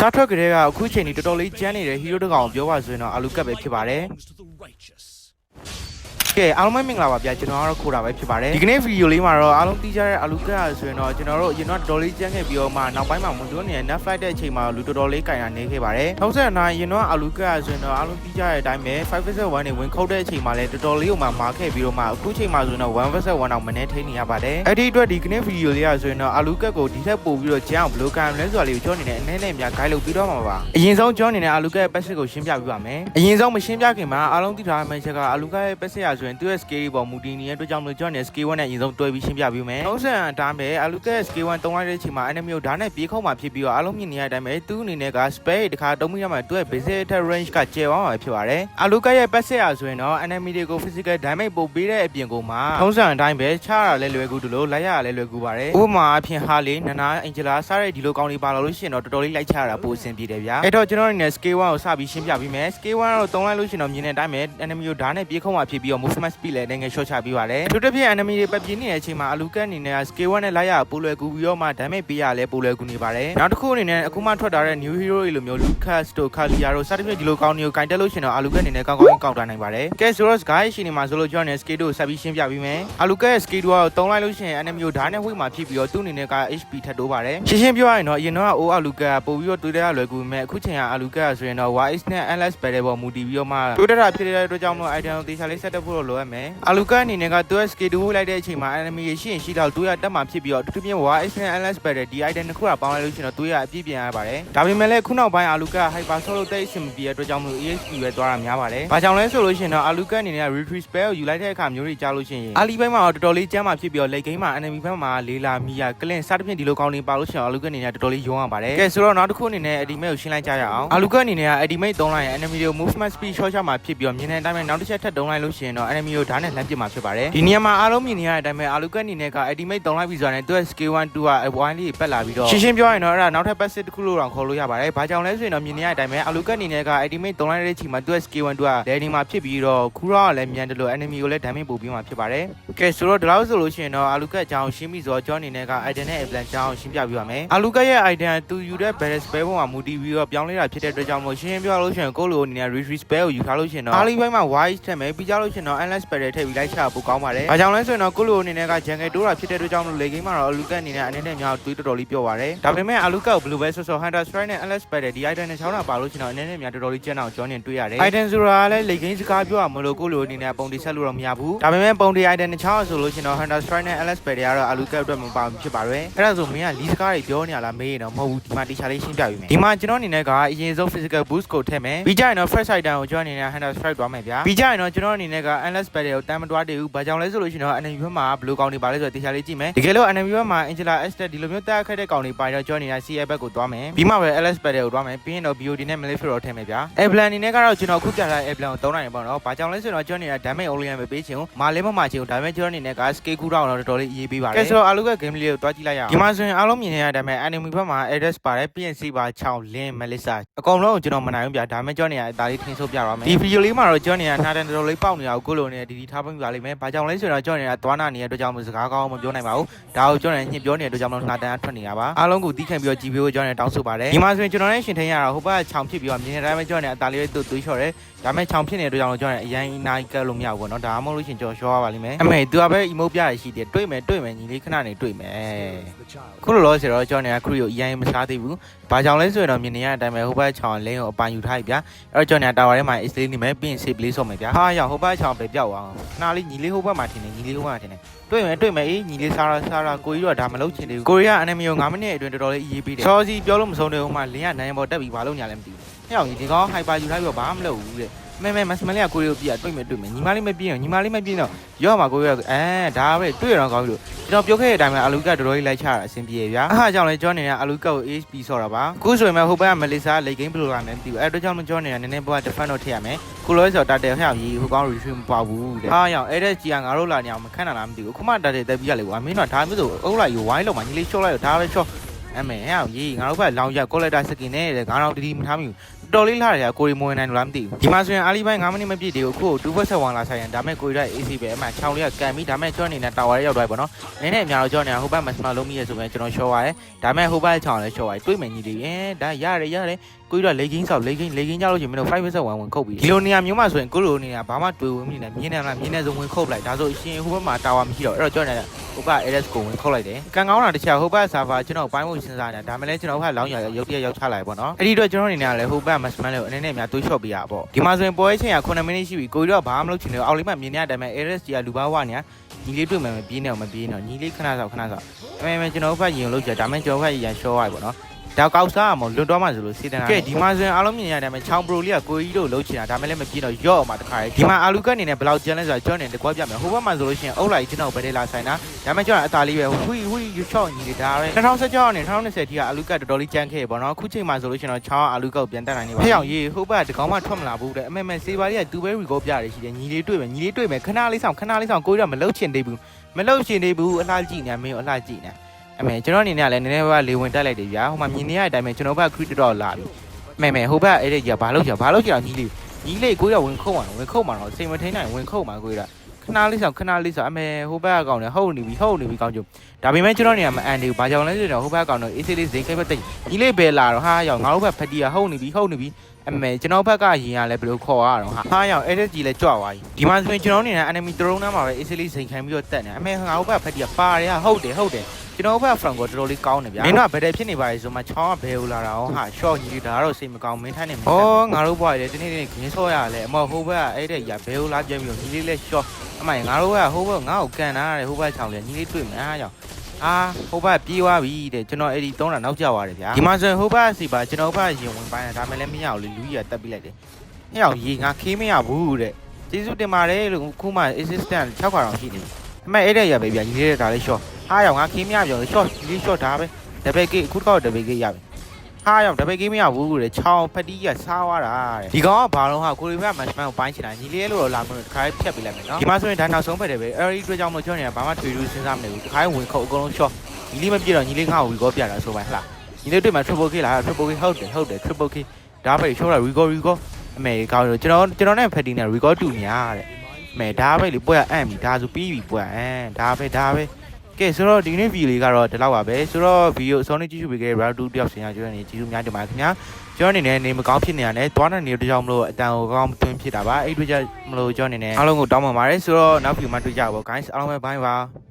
စားထွက်ကလေးကအခုချိန်ကြီးတော်တော်လေးကျန်းနေတဲ့ဟီးရိုးတစ်ကောင်ကိုပြောပါဆိုရင်တော့အာလူကတ်ပဲဖြစ်ပါတယ် to the righteous. ကဲအားလုံးပဲမင်္ဂလာပါဗျာကျွန်တော်ကတော့ခိုးတာပဲဖြစ်ပါတယ်ဒီကနေ့ဗီဒီယိုလေးမှာတော့အားလုံးသိကြတဲ့အာလူကတ်ဆိုရင်တော့ကျွန်တော်တို့အရင်တော့တော်တော်လေးကျန်းခဲ့ပြီးတော့မှနောက်ပိုင်းမှာမွန်တွန်းနေတဲ့ net flight တဲ့အချိန်မှာလူတော်တော်လေးကင်တာနေခဲ့ပါတယ်နောက်ဆက်နိုင်ရင်တော့အာလူကတ်ဆိုရင်တော့အားလုံးသိကြတဲ့အတိုင်းပဲ5.1နေဝင်ခုတ်တဲ့အချိန်မှာလည်းတော်တော်လေးကိုမှမာခဲ့ပြီးတော့မှအခုချိန်မှာဆိုရင်တော့1.1အောင်မနေထိနေရပါတယ်အဲ့ဒီအတွက်ဒီကနေ့ဗီဒီယိုလေးကဆိုရင်တော့အာလူကတ်ကိုဒီထက်ပိုပြီးတော့ကျန်းအောင်ဘယ်လိုကံလဲဆိုတာလေးကိုကြောနေတဲ့အနည်းနဲ့များ guide လုပ်ပြီးတော့မှာပါအရင်ဆုံးကြောနေတဲ့အာလူကတ်ရဲ့ passive ကိုရှင်းပြပြပါမယ်အရင်ဆုံးမရှင်းပြခင်မှာအားလုံးသိထားမယ့်ချက်ကအာလူကတ်ရဲ့ passive ရဆိုရင်သူ့ရဲ့ scale ပေါ်မူတည်နေတဲ့အတွက်ကြောင့်မလို့ကြောနေတဲ့ scale 1နဲ့အရင်ဆုံးတွဲပြီးရှင်းပြပေးမယ်နောက်ဆက်အတိုင်းပဲအာလူကတ်ရဲ့ scale 1တုံးလိုက်တဲ့အချိန်မှာ enemy ကိုဓာတ်နဲ့ပြေးခုံမှာဖြစ်ပြီးတော့အားလုံးမြင်နေရတဲ့အတိုင်းပဲသူ့အနေနဲ့က spare တခါတုံးမိရမှာသူ့ရဲ့ basic attack range ကကျယ်ဝမ်းမှာဖြစ်ပါတယ်အာလူကတ်ရဲ့ passive ရဆိုရင်တော့ enemy တွေကို physical damage ပို့ပေးတဲ့အပြင်ကိုမှထုံးစံအတိုင်းပဲချရတာလည်းလွယ်ကူတယ်လို့လိုက်ရတာလည်းလွယ်ကူပါတယ်ဥပမာအဖြစ်ဟာလေနနာအင်ဂျလာစားတဲ့ဒီလိုကောင်းလေးပါလာလို့ရှိရင်တော့တော်တော်လေးလိုက်ချရတာပိုအဆင်ပြေတယ်ဗျာအဲ့တော့ကျွန်တော်အနေနဲ့ scale 1ကိုစပြီးရှင်းပြပေးမယ် scale 1ကတော့တုံးလိုက်လို့ရှိရင်တော့မြင်တဲ့အတိုင်းပဲ enemy ကိုဓာတ်နဲ့ပြေးခုံမှာဖြစ်ပြီးတော့ movement speed လည်းနိုင်ငံ short ချပေးပါတယ်အထူးသဖြင့် enemy တွေပတ်ပြင်းနေတဲ့အချိန်မှာအလူကတ်အနေနဲ့ scale 1နဲ့လိုက်ရပိုလွယ်ကူပြီးတော့မှ damage ပေးရလဲပိုလွယ်ကူနေပါတယ်နောက်တစ်ခုအနေနဲ့အခုမှထွက်လာတဲ့ new hero တွေလိုမျိုး Lucas တို့ Kalia တို့စသဖြင့်ဒီလိုကောင်းတွေကိုကင်တက်လို့ရှိရင်တော့အလူကတ်အနေနဲ့ကောင်းကောင်းကောက်တာနိုင်ပါတယ်ကဲဆိုတော့ guys ရှင်နေမှာဆိုလို့ကျွန်တော်နဲ့ scale တို့ဆက်ပြီးရှင်းပြပေးမယ်အလူကတ်ရဲ့ scale တို့ကတုံးလိုက်လို့ရှိရင် enemy ကိုဓာတ်နဲ့ဝိတ်မှာဖြစ်ပြီးတော့သူ့အနေနဲ့က HP ထပ်တိုးပါတယ်ရှင်းရှင်းပြောရရင်တော့အရင်တော့ O အလူကတ်ပို့ပြီးတော့တွေးတဲ့လွယ်ကူပေမဲ့အခုချိန်ကအလူကတ်ဆိုရင်တော့ YS နဲ့ LS ပဲတဲ့ပေါ်မူတည်ပြီးတော့မှတွေးတဲ့တာဖြစ်တဲ့အတွက်ကြောင့်မို့ item ကိုတေချာလေး set up ဖို့တော့လိုအပ်မယ်အလူကတ်အနေနဲ့ကသူ့ရဲ့ scale တို့ဝိတ်လိုက်တဲ့အချိန်မှာ enemy ရရှိရင်ရှိတော့တွေးရတက်မှာဖြစ်ပြီးတော့အထူးသဖြင့် YS နဲ့ LS ပဲတဲ့ဒီ item တစ်ခုကပေါင်းလိုက်လို့ရှိရင်တော့တွေးရအပြည့်ပြန်ရပါတယ်ဒါပေမဲ့လည်းခုနောက်ပိုင်းအလူကတ် hyper solo တိတ်အဆင်မပြေတဲ့အတွက်ကြောင့်မို့ EXP ပဲသွားတာများပါတယ်။ဘာကြောင့်လဲဆိုလို့ရှိရင်တော့အလူကတ်အနေနဲ့ retreat spell ကိုယူလိုက်တဲ့အခါမျိုးတွေကြားလို့ရှိရင်အာလီဘိုင်းမှာတော့တော်တော်လေးကျမ်းမာဖြစ်ပြီးတော့ late game မှာ enemy ဘက်မှာလေးလာမီယာကလင်စသဖြင့်ဒီလိုကောင်းနေပါလို့ရှိရင်အလူကတ်အနေနဲ့တော်တော်လေးရုံးရပါတယ်။ကဲဆိုတော့နောက်တစ်ခုအနေနဲ့ ultimate ကိုရှင်းလိုက်ကြရအောင်။အလူကတ်အနေနဲ့ ultimate သုံးလိုက်ရင် enemy ကို movement speed short ချမှာဖြစ်ပြီးတော့မြင်တဲ့အတိုင်းပဲနောက်တစ်ချက်ထပ်သုံးလိုက်လို့ရှိရင်တော့ enemy ကိုဓာတ်နဲ့လှမ်းပစ်မှာဖြစ်ပါတယ်။ဒီနေရာမှာအားလုံးမြင်နေရတဲ့အတိုင်းပဲအလူကတ်အနေနဲ့က ultimate သုံးလိုက်ပြီဆိုတာနဲ့သူ့ရဲ့ skill 1 2က wine လေးပတ်လာပြီးတော့ရှင်းရှင်းပြောရရင်တော့အဲ့ဒါနောက်ထပ် passive တစ်ခုလို့တော့ခေါ်လို့ရပါတယ်။ဘာကြောင့်လဲဆိုရင်တော့မြင်နေရတဲ့အတိုင်းပဲအလူကတ်အနေနဲ့က ultimate သုံးလိုက်တဲ့အချိန်မှာသူ့ရဲ့ skill 1 2က landing မှာဖြစ်ပြီးတော့ခူရောကလည်းမြန်တယ်လို့ enemy ကိုလည်း damage ပို့ပြီးမှဖြစ်ပါတယ်။ကဲဆိုတော့ဒီလောက်ဆိုလို့ရှိရင်တော့အလူကတ်အကြောင်းရှင်းပြီဆိုတော့ကျွန်တော်အနေနဲ့က item နဲ့ plan အကြောင်းရှင်းပြပြပါမယ်။အလူကတ်ရဲ့ item သူယူတဲ့ barrel spell ပေါ်မှာမူတည်ပြီးတော့ပြောင်းလဲတာဖြစ်တဲ့အတွက်ကြောင့်မို့ရှင်းရှင်းပြောလို့ရှိရင်ကိုယ့်လိုအနေနဲ့ retreat spell ကိုယူထားလို့ရှိရင်တော့အားလေးပိုင်းမှာ wise ထက်မယ်ပြီးကြလို့ရှိရင်တော့ endless spell ထည့်ပြီးလိုက်ချပိုကောင်းပါတယ်။ဘာကြောင့်လဲဆိုရင်တော့ကိုယ့်လိုအနေနဲ့က jungle တိုးတာဖြစ်တဲ့အတွက်ကြောင့်မို့လေ game မှာတော့အလူကတ်အနေနဲ့အနေနဲ့များတွေးတော်တော်လေးပြောပါတယ်။ဒါပေမဲ့အလူကတ်ကိုဘယ်လိုပဲဆော့ဆော့ hunter strike နဲ့ endless spell ဒီ item နဲ့ချောင်းတာပါလို့ရှိရင်တော့အနေနဲ့များတော်တော်လေးကျန်းအောင်ကျောင်းနေတွေ့ရတယ်။ item ဆိုတာလည်းလေ game စကားပြောရမလို့ကိုယ့်လိုအနေနဲ့ပုံတိဆက်လို့တော့မရဘူး။ဒါပေမဲ့ပုံတိ item နဲ့ချောင်းဆိုလို့ရှိရင်တော့ hunter strike နဲ့ endless spell တွေကတော့အလူကတ်အတွက်မပါဘူးဖြစ်ပါတယ်။အဲ့ဒါဆိုမင်းကလီစကားတွေပြောနေရလားမေးရင်တော့မဟုတ်ဘူးဒီမှာတေချာလေးရှင်းပြပေးမယ်။ဒီမှာကျွန်တော်အနေနဲ့ကအရင်ဆုံး physical boost ကိုထည့်မယ်။ပြီးကြရင်တော့ first item ကိုကျွန်တော်အနေနဲ့ hunter strike သွားမယ်ဗျာ။ပြီးကြရင်တော့ကျွန်တော်အနေနဲ့က endless spell တွေကိုတမ်းမတွားတည်ဘူး။ဘာကြောင့်လဲဆိုလို့ရှိရင်တော့ enemy ဘက်မှာဘယ်လိုကောင်းနေပါလဲဆိုတော့တေချာလေးကြည့်မယ်။တကယ်လို့ enemy ဘက်မှာ angela estet ဒီလိုမျိုးတက်ခက်တဲ့ကောင်တွေပါတော့ကျွန်တော်အနေနဲ့ CA ဘက်ကိုသွားမယ်။ပြီးမှပဲ ls spell တွေကိုသွားမယ်။ပြီးရင်တော့ BOD နဲ့ malefic ကိုထည့်မယ်ဗျာ။ Eblan အနေနဲ့ကတော့ကျွန်တော်ခုပြထားတဲ့ Eblan ကိုသုံးနိုင်တယ်ပေါ့နော်။ဘာကြောင့်လဲဆိုတော့ကျွန်တော်အနေနဲ့ damage only ပဲပေးချင်ဘူး။မာလေးမမချင်ဘူး။ဒါပေမဲ့ကျွန်တော်အနေနဲ့က scale cool down တော့တော်တော်လေးအရေးပေးပါတယ်။ကဲဆိုတော့အလူက game လေးကိုတွားကြည့်လိုက်ရအောင်။ဒီမှာဆိုရင်အားလုံးမြင်နေရတဲ့အတိုင်းပဲ enemy ဘက်မှာ address ပါတယ် PNC ပါ6 link melissa အကုန်လုံးကိုကျွန်တော်မနိုင်ဘူးဗျာ။ဒါပေမဲ့ကျွန်တော်အနေနဲ့ဒါလေးထင်းဆိုးပြတော့မယ်။ဒီ video လေးမှာတော့ကျွန်တော်အနေနဲ့နှာတန်တော်တော်လေးပေါက်နေတာကိုကိုလိုနဲ့ဒီဒီထားပေးပါလိမ့်မယ်။ဘာကြောင့်လဲဆိုတော့ကျွန်တော်အနေနဲ့သွားနာနေတဲ့အတွက်ကြောင့်မို့စကားကောင်းမပြောနိုင်ပါဘူး။ဒါကိုကျွန်တော်အနေနဲ့ညှစ်ပြောနေတဲ့အတွက်ကြောင့်မို့နှာတန်အထွက်နေတာပါ။အားလုံးကိုတီးခံပြီးတော့ကြည်ပေးဖို့ကျွန်တော်အနေနဲ့တောင်းဆိုပါတယ်။ဒီမှာဆိုရင်ကျွန်တော်နဲ့ရှင်ထင်းရတာဟိုဘက်ကခြောင်ဖြစ်ပြီးတော့မြင်တဲ့အတိုင်းပဲကျွန်တော်အနေနဲ့အသားလေးတွေသွေးလျှော်တယ်။ဒါပေမဲ့ခြောင်ဖြစ်နေတဲ့အတွက်ကြောင့်ကျွန်တော်အရင်အနိုင်ကတ်လို့မရဘူးပေါ့နော်ဒါမှမဟုတ်လို့ရှင်ကျွန်တော်ရှော့ရပါလိမ့်မယ်အမေ तू ကပဲ emote ပြရရှိတယ်တွေ့မယ်တွေ့မယ်ညီလေးခဏနေတွေ့မယ် The child. ခုလိုလို့ဆိုတော့ကျွန်တော်ကခရီးကိုအရင်မစားသေးဘူး ဘာကြောင့်လဲဆိုရင်တော့မြင်နေရတဲ့အတိုင်းပဲဟိုဘက်ချောင်းလင်းကိုအပန်ယူထားပြီဗျာအဲ့တော့ကျွန်တော်တာဝါထဲမှာ is လေးနေမယ်ပြီးရင် save လေးဆော့မယ်ဗျာဟာရောက်ဟိုဘက်ချောင်းပဲပြောက်အောင်ခဏလေးညီလေးဟိုဘက်မှာထင်တယ်ညီလေးဟိုဘက်မှာထင်တယ်တွေ့မယ်တွေ့မယ်အေးညီလေးစားရစားရကိုကြီးတော့ဒါမလုပ်ချင်သေးဘူးကိုရီးယား anime ကို9မိနစ်အတွင်းတော်တော်လေးအရေးပေးတယ်စောစီပြောလို့မဆုံးတဲ့ဟိုမှာလင်းကနိုင်ပေါ်တက်ပြီးဘာလုပ်ညာလဲမသိဘူးဟဲ့အောင်ဒီကောင် hyper ယူထားပြီးတော့ဘာမှမလုပ်ဘူးတဲ့မဲမဲမစမလေးကကိုရီးကိုပြတွေ့မယ်တွေ့မယ်ညီမလေးမပြင်းအောင်ညီမလေးမပြင်းတော့ရော့မှာကိုရီးကအဲဒါပဲတွေ့ရတော့ကောင်းပြီလို့ ကျွန်တော်ပြောခဲ့တဲ့အတိုင်းပဲအလူကတော်တော်လေးလိုက်ချတာအဆင်ပြေဗျာအားကြောင့်လဲကျွန်တော်နေကအလူကကို HP ဆော့တာပါအခုဆိုရင်မှဟိုဘက်ကမလေးစားလိတ်ဂိမ်းဘယ်လိုလာမလဲမသိဘူးအဲအတွက်ကြောင့်ကျွန်တော်နေကနည်းနည်းဘက်က defend တော့ထည့်ရမယ်ခုလိုဆိုတော့တာတယ်ဟဲ့အောင်ကြီးဟိုကောင်း retrieve မပေါ့ဘူးတဲ့အားကြောင့်အဲ့တဲ့ကြီးကငါတို့လာနေအောင်မခန့်တာလားမသိဘူးခုမှတာတယ်တက်ပြီးရလေကွာမင်းတော့ဒါမျိုးဆိုအုပ်လိုက်ယူဝိုင်းလောက်မှညီလေးရှော့လိုက်တော့ဒါပဲရှော့အမေဟဲ့အောင်ကြီးငါတို့ဘက်လောင်ရ collector skin နဲ့တဲ့ငါတော့တတိမထားမိဘူး တော်လေးလာတယ်ကိုရီမဝင်နိုင်လို့လားမသိဘူးဒီမှာဆိုရင်အာလီဘိုင်း9မိနစ်မပြည့်သေးဘူးအခု2ဘက်ဆက်1လာဆိုင်ရင်ဒါမဲ့ကိုရီရဲ့ AC ပဲအမှချောင်းလေးကကန်ပြီးဒါမဲ့ကျောင်းနေတဲ့တာဝါရဲရောက်သွားပြီပေါ့နော်နည်းနည်းအများတော့ကျောင်းနေတာဟိုဘက်မစမလုံးမိရဆိုရင်ကျွန်တော်ရှော့ရတယ်ဒါမဲ့ဟိုဘက်ချောင်းလည်းရှော့ရတယ်တွေးမယ်ညီလေးအဲဒါရတယ်ရတယ်ကိုရီတော့လေကင်းဆောက်လေကင်းလေကင်းကြလို့ချင်းမင်းတို့5ဘက်ဆက်1ဝင်ခုတ်ပြီဒီလိုနေရာမျိုးမှာဆိုရင်ကိုလိုနေရာဘာမှတွေ့ဝင်မနေနဲ့မြင်းနေလားမြင်းနေစုံဝင်ခုတ်လိုက်ဒါဆိုအရှင်ဟိုဘက်မှာတာဝါမရှိတော့အဲ့တော့ကျောင်းနေတဲ့ဟိုဘက် AS ကိုဝင်ခုတ်လိုက်တယ်ကန်ကောင်းတာတခြားဟိုဘက်ဆာဖာကျွန်တော်ပိုင်းဖို့စဉ်းစားနေတာဒါမဲ့လည်းကျွန်တော်ဟိုဘက်လောင်းရရုပ်တရက်ရောက်ချလိုက်ပေါ့နော်အဲ့ဒီတော့ကျွန်တော်အနေနဲ့လည်းဟိုဘက်မစမန်လေးကိုအနေနဲ့များတွေးချော့ပေးရပေါ့ဒီမှာဆိုရင်ပွဲချင်းက9မိနစ်ရှိပြီကိုရီတော့ဘာမှမလုပ်ချင်ဘူးအောက်လေးမှာမြင်နေတဲ့အတိုင်းပဲ AS ကြီးကလူဘာဝနေညီလေးတွေ့မယ်မပြေးနေအောင်မပြေးနေအောင်ညီလေးခဏဆောက်ခဏဆောက်အမေမေကျွန်တော်ဘက်ရင်လို့ကြဒါမဲ့ကျွန်တော်ဘက်ရန်ရှော့ရပေါ့နော် ဒါကောက်စားအောင်လွတ်တော့မှဆိုလို့စေတနာကဲဒီမှာဆိုရင်အားလုံးမြင်ရတဲ့အတိုင်းချောင်းပရိုလေးကကိုကြီးတို့လှုပ်ချင်တာဒါမဲ့လည်းမပြေးတော့ရော့အောင်မှာတခါလေဒီမှာအာလူကတ်အနေနဲ့ဘယ်လောက်ကျန်လဲဆိုတာကျွန်တော်နေတကွာပြမယ်ဟိုဘက်မှာဆိုလို့ရှိရင်အုပ်လိုက်ကျွန်တော်ဗဒဲလာဆိုင်တာဒါမဲ့ကျွန်တော်အသာလေးပဲဟွီဟွီယူချော့ညီလေးဒါပဲ2016နဲ့2020ထိကအာလူကတ်တော်တော်လေးကြမ်းခဲ့ပေါ့နော်အခုချိန်မှာဆိုလို့ရှိရင်တော့ချောင်းအာလူကတ်ပြန်တက်နိုင်နေပါဖျောင်ရေးဟိုဘက်ကတကောင်မှထွက်မလာဘူးတဲ့အမေမေစေးပါလေးကတူပဲရီကိုပြရတယ်ရှိတယ်ညီလေးတွေ့မယ်ညီလေးတွေ့မယ်ခဏလေးဆောင်ခဏလေးဆောင်ကိုကြီးတော့မလှုပ်ချင်သေးဘူးမလှုပ်ချင်သေးဘူးအလှကြည့်နေမင်းအလှကြည့်နေ အမေကျွန်တော်အနေနဲ့ကလည်းနည်းနည်းပါးလေဝင်တက်လိုက်တယ်ဗျာဟိုမှာမြင်နေရတဲ့အတိုင်းပဲကျွန်တော်ဘက်ကခရစ်တော်လာပြီမေမေဟိုဘက်အဲ့ဒီကြီးဘာလို့ချင်ဘာလို့ချင်အောင်ညီလေးညီလေးကိုကြီးကဝင်ခုတ်မှာဝင်ခုတ်မှာတော့စိတ်မထိန်နိုင်ဝင်ခုတ်မှာကိုကြီးကခဏလေးဆောင်ခဏလေးဆောင်အမေဟိုဘက်ကကောင်နေဟုတ်နေပြီဟုတ်နေပြီကောင်းကြဒါပေမဲ့ကျွန်တော်နေရာမအန်နေဘူးဘာကြောင့်လဲဆိုတော့ဟိုဘက်ကောင်တော့အေးဆေးလေးဇိန်ခိတ်ဘက်တိတ်ညီလေးပဲလာတော့ဟာရောက်ငါတို့ဘက်ဖက်တီကဟုတ်နေပြီဟုတ်နေပြီအမေကျွန်တော်ဘက်ကရင်ရလဲဘယ်လိုခေါ်ရအောင်ဟာဟာရောက် edit ကြီးလဲကြွသွားပြီဒီမှာဆိုရင်ကျွန်တော်အနေနဲ့ enemy drone နားမှာပဲ easily စိန်ခံပြီးတော့တက်နေအမေငါတို့ဘက်ဖက်တီကပါတယ်ဟာဟုတ်တယ်ဟုတ်တယ် ကျွန်တော်ဘက် from ကိုတော်တော်လေးကောင်းနေဗျာမင်းတို့ကဘယ်တဲ့ဖြစ်နေပါလဲဆိုမှချောင်းကဘယ်လိုလာတာအောင်ဟာ short ကြီးဒါကတော့စိတ်မကောင်းမင်းထိုင်းနေမှာဩငါတို့ဘွားလေဒီနေ့ဒီနေ့ခင်းဆော့ရလဲအမဟိုဘက်ကအဲ့တဲ့ကြီးဘယ်လိုလာပြန်ပြီးတော့ညီလေးလဲ short အမိုင်ငါတို့ကဟိုဘက်ငါ့ကိုကန်တာတဲ့ဟိုဘက်ချောင်းလေညီလေးတွေ့မယ်အားကြောင့်အာဟိုဘက်ပြေးသွားပြီတဲ့ကျွန်တော်အဲ့ဒီသုံးတာနောက်ကျသွားတယ်ဗျာဒီမှာဆိုရင်ဟိုဘက်စီပါကျွန်တော်ဘက်ရင်ဝင်ပိုင်းတာဒါမှလည်းမရဘူးလေလူကြီးကတက်ပြီးလိုက်တယ်ဟဲ့အောင်ရေငါခေးမရဘူးတဲ့ကျေးဇူးတင်ပါတယ်လို့ခုမှ assistant 6ခါတော့ရှိနေပြီ အမေအဲ့တဲ့ရပဲဗျာညီလေးတဲ့ဒါလေး short ဟာရောက်ငါခေးမရပြော short ကြီး short ဒါပဲတပည့်ကိအခုတော့တပည့်ကိရပြီဟာရောက်တပည့်ကိမရဘူးတဲ့ချောင်းဖက်တီးကစားသွားတာတဲ့ဒီကောင်ကဘာလို့ဟာကိုရီးယားမတ်ချ်မန်ကိုပိုင်းချင်တာညီလေးလို့လာမလို့တစ်ခါဖြတ်ပေးလိုက်မယ်နော်ဒီမှာဆိုရင်ဒါနောက်ဆုံးဖက်တယ်ပဲအဲ့ဒီအတွက်ကြောင့်မလို့ကျွန်တော်နေဘာမှထွေထူးစဉ်းစားမနေဘူးတစ်ခါဝင်ခုတ်အကုန်လုံး short ညီလေးမပြည့်တော့ညီလေးငါ့ကို recall ပြတာဆိုပါဟလားညီလေးတွေ့မှာ triple K လား triple K ဟုတ်တယ်ဟုတ်တယ် triple K ဒါပဲ short တာ recall recall အမေကောင်းလို့ကျွန်တော်ကျွန်တော်နဲ့ဖက်တီနဲ့ recall တူများတဲ့အ မေဒါပဲလေပွဲအံ့ပြီဒါဆိုပြီးပြီပွဲအမ်ဒါပဲဒါပဲကဲဆိုတော့ဒီနေ့ video လေးကတော့ဒီလောက်ပါပဲဆိုတော့ video အစောနေ့ကြည့်ရှုပေးခဲ့တဲ့ round 2တယောက်ဆင်ရကျွန်းနေကြည့်လို့များတင်ပါခင်ဗျာကျွန်တော်အနေနဲ့နေမကောင်းဖြစ်နေရတယ်တွားတဲ့နေတကြောင်မလို့အတန်ကိုကောင်းတွင်းဖြစ်တာပါအဲ့တွေ့ကြမလို့ကျွန်တော်အနေနဲ့အားလုံးကိုတောင်းပန်ပါတယ်ဆိုတော့နောက် video မှာတွေ့ကြပါ guys အားလုံးပဲ bye ပါ